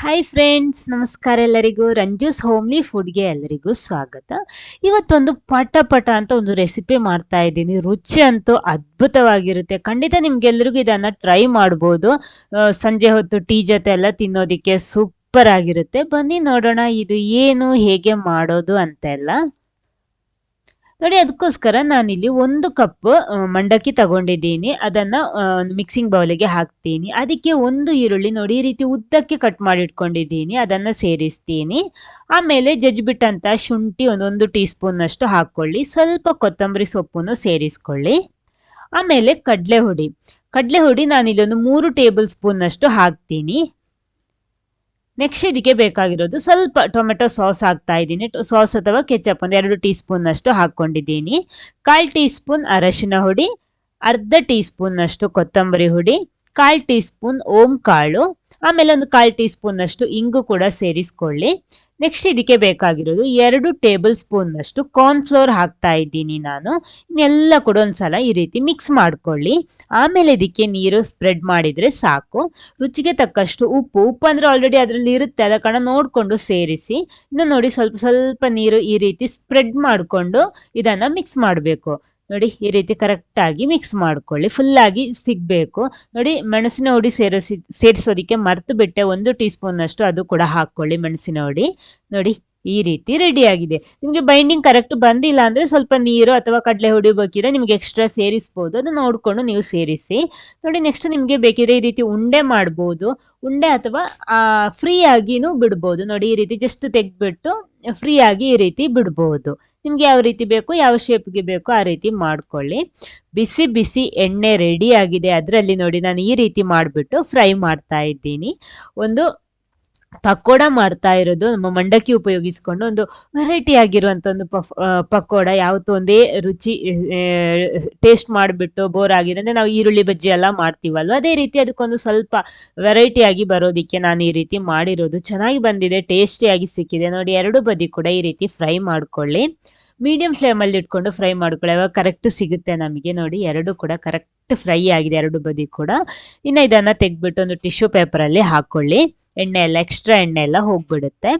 Hi friends ನಮಸ್ಕಾರ ಎಲ್ಲರಿಗೂ. ರಂಜೂಸ್ homely ಫುಡ್ಗೆ ಎಲ್ಲರಿಗೂ ಸ್ವಾಗತ. ಇವತ್ತೊಂದು ಪಟ ಪಟ ಅಂತ ಒಂದು ರೆಸಿಪಿ ಮಾಡ್ತಾ ಇದ್ದೀನಿ. ರುಚಿ ಅಂತೂ ಅದ್ಭುತವಾಗಿರುತ್ತೆ. ಖಂಡಿತ ನಿಮ್ಗೆಲ್ರಿಗೂ ಇದನ್ನು ಟ್ರೈ ಮಾಡ್ಬೋದು. ಸಂಜೆ ಹೊತ್ತು ಟೀ ಜೊತೆ ಎಲ್ಲ ತಿನ್ನೋದಿಕ್ಕೆ ಸೂಪರ್ ಆಗಿರುತ್ತೆ. ಬನ್ನಿ ನೋಡೋಣ, ಇದು ಏನು, ಹೇಗೆ ಮಾಡೋದು ಅಂತೆಲ್ಲ. ನೋಡಿ, ಅದಕ್ಕೋಸ್ಕರ ನಾನಿಲ್ಲಿ ಒಂದು ಕಪ್ ಮಂಡಕ್ಕಿ ತಗೊಂಡಿದ್ದೀನಿ. ಅದನ್ನ ಮಿಕ್ಸಿಂಗ್ ಬೌಲಿಗೆ ಹಾಕ್ತೀನಿ. ಅದಕ್ಕೆ ಒಂದು ಈರುಳ್ಳಿ ನೋಡಿ, ಈ ರೀತಿ ಉದ್ದಕ್ಕೆ ಕಟ್ ಮಾಡಿ ಇಟ್ಕೊಂಡಿದ್ದೀನಿ ಅದನ್ನ ಸೇರಿಸ್ತೀನಿ. ಆಮೇಲೆ ಜಜ್ಬಿಟ್ಟಂತ ಶುಂಠಿ ಒಂದೊಂದು ಟೀ ಸ್ಪೂನ್ ಅಷ್ಟು ಹಾಕೊಳ್ಳಿ ಸ್ವಲ್ಪ ಕೊತ್ತಂಬರಿ ಸೊಪ್ಪನ್ನು ಸೇರಿಸ್ಕೊಳ್ಳಿ. ಆಮೇಲೆ ಕಡಲೆ ಹುಡಿ ಕಡಲೆ ಹುಡಿ ನಾನಿಲ್ಲೊಂದು ಮೂರು ಟೇಬಲ್ ಸ್ಪೂನ್ ಅಷ್ಟು ಹಾಕ್ತೀನಿ. ನೆಕ್ಸ್ಟ್ ಇದಕ್ಕೆ ಬೇಕಾಗಿರೋದು ಸ್ವಲ್ಪ ಟೊಮೆಟೊ ಸಾಸ್ ಹಾಕ್ತಾ ಇದ್ದೀನಿ. ಸಾಸ್ ಅಥವಾ ಕೆಚಪ್ ಒಂದು ಎರಡು ಟೀ ಸ್ಪೂನ್ನಷ್ಟು ಹಾಕ್ಕೊಂಡಿದ್ದೀನಿ. ಕಾಲು ಟೀ ಸ್ಪೂನ್ ಅರಶಿನ ಹುಡಿ, ಅರ್ಧ ಟೀ ಸ್ಪೂನ್ನಷ್ಟು ಕೊತ್ತಂಬರಿ ಹುಡಿ, ಕಾಲು ಟೀ ಸ್ಪೂನ್ ಓಂ ಕಾಳು ಆಮೇಲೆ ಒಂದು ಕಾಲು ಟೀ ಸ್ಪೂನ್ನಷ್ಟು ಇಂಗು ಕೂಡ ಸೇರಿಸ್ಕೊಳ್ಳಿ. ನೆಕ್ಸ್ಟ್ ಇದಕ್ಕೆ ಬೇಕಾಗಿರೋದು ಎರಡು ಟೇಬಲ್ ಸ್ಪೂನ್ನಷ್ಟು ಕಾರ್ನ್ ಕಾರ್ನ್ಫ್ಲೋರ್ ಹಾಕ್ತಾ ಇದ್ದೀನಿ ನಾನು. ಇನ್ನೆಲ್ಲ ಕೂಡ ಒಂದ್ಸಲ ಈ ರೀತಿ ಮಿಕ್ಸ್ ಮಾಡ್ಕೊಳ್ಳಿ. ಆಮೇಲೆ ಇದಕ್ಕೆ ನೀರು ಸ್ಪ್ರೆಡ್ ಮಾಡಿದ್ರೆ ಸಾಕು. ರುಚಿಗೆ ತಕ್ಕಷ್ಟು ಉಪ್ಪು ಉಪ್ಪು ಅಂದರೆ ಆಲ್ರೆಡಿ ಅದರಲ್ಲಿ ಇರುತ್ತೆ, ಅದ ಕಣ ನೋಡಿಕೊಂಡು ಸೇರಿಸಿ. ಇನ್ನು ನೋಡಿ ಸ್ವಲ್ಪ ಸ್ವಲ್ಪ ನೀರು ಈ ರೀತಿ ಸ್ಪ್ರೆಡ್ ಮಾಡಿಕೊಂಡು ಇದನ್ನ ಮಿಕ್ಸ್ ಮಾಡಬೇಕು. ನೋಡಿ, ಈ ರೀತಿ ಕರೆಕ್ಟಾಗಿ ಮಿಕ್ಸ್ ಮಾಡ್ಕೊಳ್ಳಿ. ಫುಲ್ಲಾಗಿ ಸಿಗ್ಬೇಕು. ನೋಡಿ, ಮೆಣಸಿನ ಹುಡಿ ಸೇರಿಸಿ, ಸೇರಿಸೋದಿಕ್ಕೆ ಮರೆತು ಬಿಟ್ಟೆ ಒಂದು ಟೀ ಸ್ಪೂನಷ್ಟು ಅದು ಕೂಡ ಹಾಕೊಳ್ಳಿ ಮೆಣಸಿನ ಹುಡಿ. ನೋಡಿ ಈ ರೀತಿ ರೆಡಿ ಆಗಿದೆ. ನಿಮಗೆ ಬೈಂಡಿಂಗ್ ಕರೆಕ್ಟ್ ಬಂದಿಲ್ಲ ಅಂದರೆ ಸ್ವಲ್ಪ ನೀರು ಅಥವಾ ಕಡಲೆ ಹುಡಿ ಬೇಕಿದ್ರೆ ನಿಮಗೆ ಎಕ್ಸ್ಟ್ರಾ ಸೇರಿಸ್ಬೋದು. ಅದು ನೋಡಿಕೊಂಡು ನೀವು ಸೇರಿಸಿ. ನೋಡಿ ನೆಕ್ಸ್ಟ್ ನಿಮಗೆ ಬೇಕಿದ್ರೆ ಈ ರೀತಿ ಉಂಡೆ ಮಾಡ್ಬೋದು. ಉಂಡೆ ಅಥವಾ ಫ್ರೀ ಆಗಿನೂ ಬಿಡ್ಬೋದು. ನೋಡಿ, ಈ ರೀತಿ ಜಸ್ಟ್ ತೆಗ್ದುಬಿಟ್ಟು ಫ್ರೀ ಆಗಿ ಈ ರೀತಿ ಬಿಡ್ಬೋದು. ನಿಮ್ಗೆ ಯಾವ ರೀತಿ ಬೇಕು, ಯಾವ ಶೇಪ್ಗೆ ಬೇಕು ಆ ರೀತಿ ಮಾಡ್ಕೊಳ್ಳಿ. ಬಿಸಿ ಬಿಸಿ ಎಣ್ಣೆ ರೆಡಿ ಆಗಿದೆ. ಅದರಲ್ಲಿ ನೋಡಿ, ನಾನು ಈ ರೀತಿ ಮಾಡಿಬಿಟ್ಟು ಫ್ರೈ ಮಾಡ್ತಾ ಇದ್ದೀನಿ. ಒಂದು ಪಕೋಡ ಮಾಡ್ತಾ ಇರೋದು, ನಮ್ಮ ಮಂಡಕ್ಕಿ ಉಪಯೋಗಿಸ್ಕೊಂಡು ಒಂದು ವೆರೈಟಿ ಆಗಿರುವಂಥ ಒಂದು ಪಕೋಡ, ಯಾವತ್ತೂ ಒಂದೇ ರುಚಿ ಟೇಸ್ಟ್ ಮಾಡಿಬಿಟ್ಟು ಬೋರ್ ಆಗಿದೆ ಅಂದರೆ ನಾವು ಈರುಳ್ಳಿ ಬಜ್ಜಿ ಎಲ್ಲ ಮಾಡ್ತೀವಲ್ವ? ಅದೇ ರೀತಿ ಅದಕ್ಕೊಂದು ಸ್ವಲ್ಪ ವೆರೈಟಿ ಆಗಿ ಬರೋದಿಕ್ಕೆ ನಾನು ಈ ರೀತಿ ಮಾಡಿರೋದು. ಚೆನ್ನಾಗಿ ಬಂದಿದೆ ಟೇಸ್ಟಿಯಾಗಿ ಸಿಕ್ಕಿದೆ. ನೋಡಿ, ಎರಡು ಬದಿ ಕೂಡ ಈ ರೀತಿ ಫ್ರೈ ಮಾಡ್ಕೊಳ್ಳಿ. ಮೀಡಿಯಂ ಫ್ಲೇಮಲ್ಲಿ ಇಟ್ಕೊಂಡು ಫ್ರೈ ಮಾಡ್ಕೊಳ್ಳಿ. ಅವಾಗ ಕರೆಕ್ಟ್ ಸಿಗುತ್ತೆ ನಮಗೆ ನೋಡಿ. ಎರಡು ಕೂಡ ಕರೆಕ್ಟ್ ಫ್ರೈ ಆಗಿದೆ. ಎರಡು ಬದಿ ಕೂಡ. ಇನ್ನು ಇದನ್ನು ತೆಗೆದ್ಬಿಟ್ಟು ಒಂದು ಟಿಶ್ಯೂ ಪೇಪರಲ್ಲಿ ಹಾಕ್ಕೊಳ್ಳಿ ಎಣ್ಣೆ ಎಲ್ಲ ಎಕ್ಸ್ಟ್ರಾ ಎಣ್ಣೆ ಎಲ್ಲ ಹೋಗ್ಬಿಡುತ್ತೆ.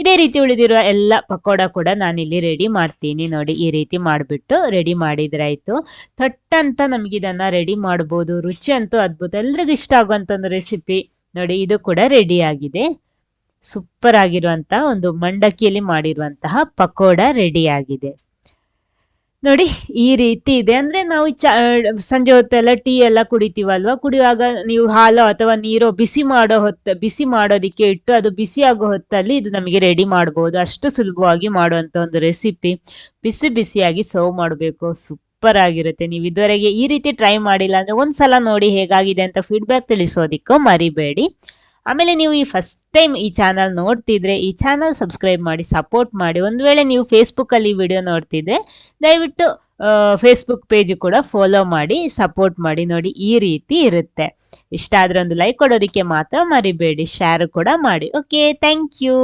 ಇದೇ ರೀತಿ ಉಳಿದಿರುವ ಎಲ್ಲ ಪಕೋಡ ಕೂಡ ನಾನಿಲ್ಲಿ ರೆಡಿ ಮಾಡ್ತೀನಿ ನೋಡಿ. ಈ ರೀತಿ ಮಾಡಿಬಿಟ್ಟು ರೆಡಿ ಮಾಡಿದ್ರಾಯ್ತು. ಥಟ್ಟಂತ ನಮಗೆ ಇದನ್ನು ರೆಡಿ ಮಾಡ್ಬೋದು. ರುಚಿ ಅಂತೂ ಅದ್ಭುತ. ಎಲ್ರಿಗೂ ಇಷ್ಟ ಆಗುವಂಥ ಒಂದು ರೆಸಿಪಿ ನೋಡಿ. ಇದು ಕೂಡ ರೆಡಿ ಆಗಿದೆ. ಸೂಪರ್ ಆಗಿರುವಂತಹ ಒಂದು ಮಂಡಕ್ಕಿಯಲ್ಲಿ ಮಾಡಿರುವಂತಹ ಪಕೋಡ ರೆಡಿ ಆಗಿದೆ. ನೋಡಿ, ಈ ರೀತಿ ಇದೆ. ಅಂದ್ರೆ ನಾವು ಚ, ಸಂಜೆ ಹೊತ್ತೆಲ್ಲ ಟೀ ಎಲ್ಲ ಕುಡಿತೀವಲ್ವಾ? ಕುಡಿಯುವಾಗ ನೀವು ಹಾಲು ಅಥವಾ ನೀರು ಬಿಸಿ ಮಾಡೋ ಹೊತ್ತ, ಬಿಸಿ ಮಾಡೋದಿಕ್ಕೆ ಇಟ್ಟು ಅದು ಬಿಸಿ ಆಗೋ ಹೊತ್ತಲ್ಲಿ ಇದು ನಮಗೆ ರೆಡಿ ಮಾಡ್ಬೋದು. ಅಷ್ಟು ಸುಲಭವಾಗಿ ಮಾಡುವಂತ ಒಂದು ರೆಸಿಪಿ ಬಿಸಿ ಬಿಸಿಯಾಗಿ ಸರ್ವ್ ಮಾಡಬೇಕು. ಸೂಪರ್ ಆಗಿರುತ್ತೆ ನೀವು ಇದುವರೆಗೆ ಈ ರೀತಿ ಟ್ರೈ ಮಾಡಿಲ್ಲ ಅಂದ್ರೆ ಒಂದ್ಸಲ ನೋಡಿ ಹೇಗಾಗಿದೆ ಅಂತ ಫೀಡ್ಬ್ಯಾಕ್ ತಿಳಿಸೋದಿಕ್ಕೂ ಮರಿಬೇಡಿ. ಆಮೇಲೆ ನೀವು ಈ ಫಸ್ಟ್ ಟೈಮ್ ಈ ಚಾನಲ್ ನೋಡ್ತಿದ್ರೆ, ಈ ಚಾನಲ್ ಸಬ್ಸ್ಕ್ರೈಬ್ ಮಾಡಿ ಸಪೋರ್ಟ್ ಮಾಡಿ, ಒಂದು ವೇಳೆ ನೀವು ಫೇಸ್ಬುಕ್ಕಲ್ಲಿ ವಿಡಿಯೋ ನೋಡ್ತಿದ್ರೆ, ದಯವಿಟ್ಟು ಫೇಸ್ಬುಕ್ ಪೇಜ್ ಕೂಡ ಫಾಲೋ ಮಾಡಿ ಸಪೋರ್ಟ್ ಮಾಡಿ ನೋಡಿ ಈ ರೀತಿ ಇರುತ್ತೆ. ಇಷ್ಟ ಆದ್ರೆ ಒಂದು ಲೈಕ್ ಕೊಡೋದಕ್ಕೆ ಮಾತ್ರ ಮರಿಬೇಡಿ ಶೇರ್ ಕೂಡ ಮಾಡಿ. Okay thank you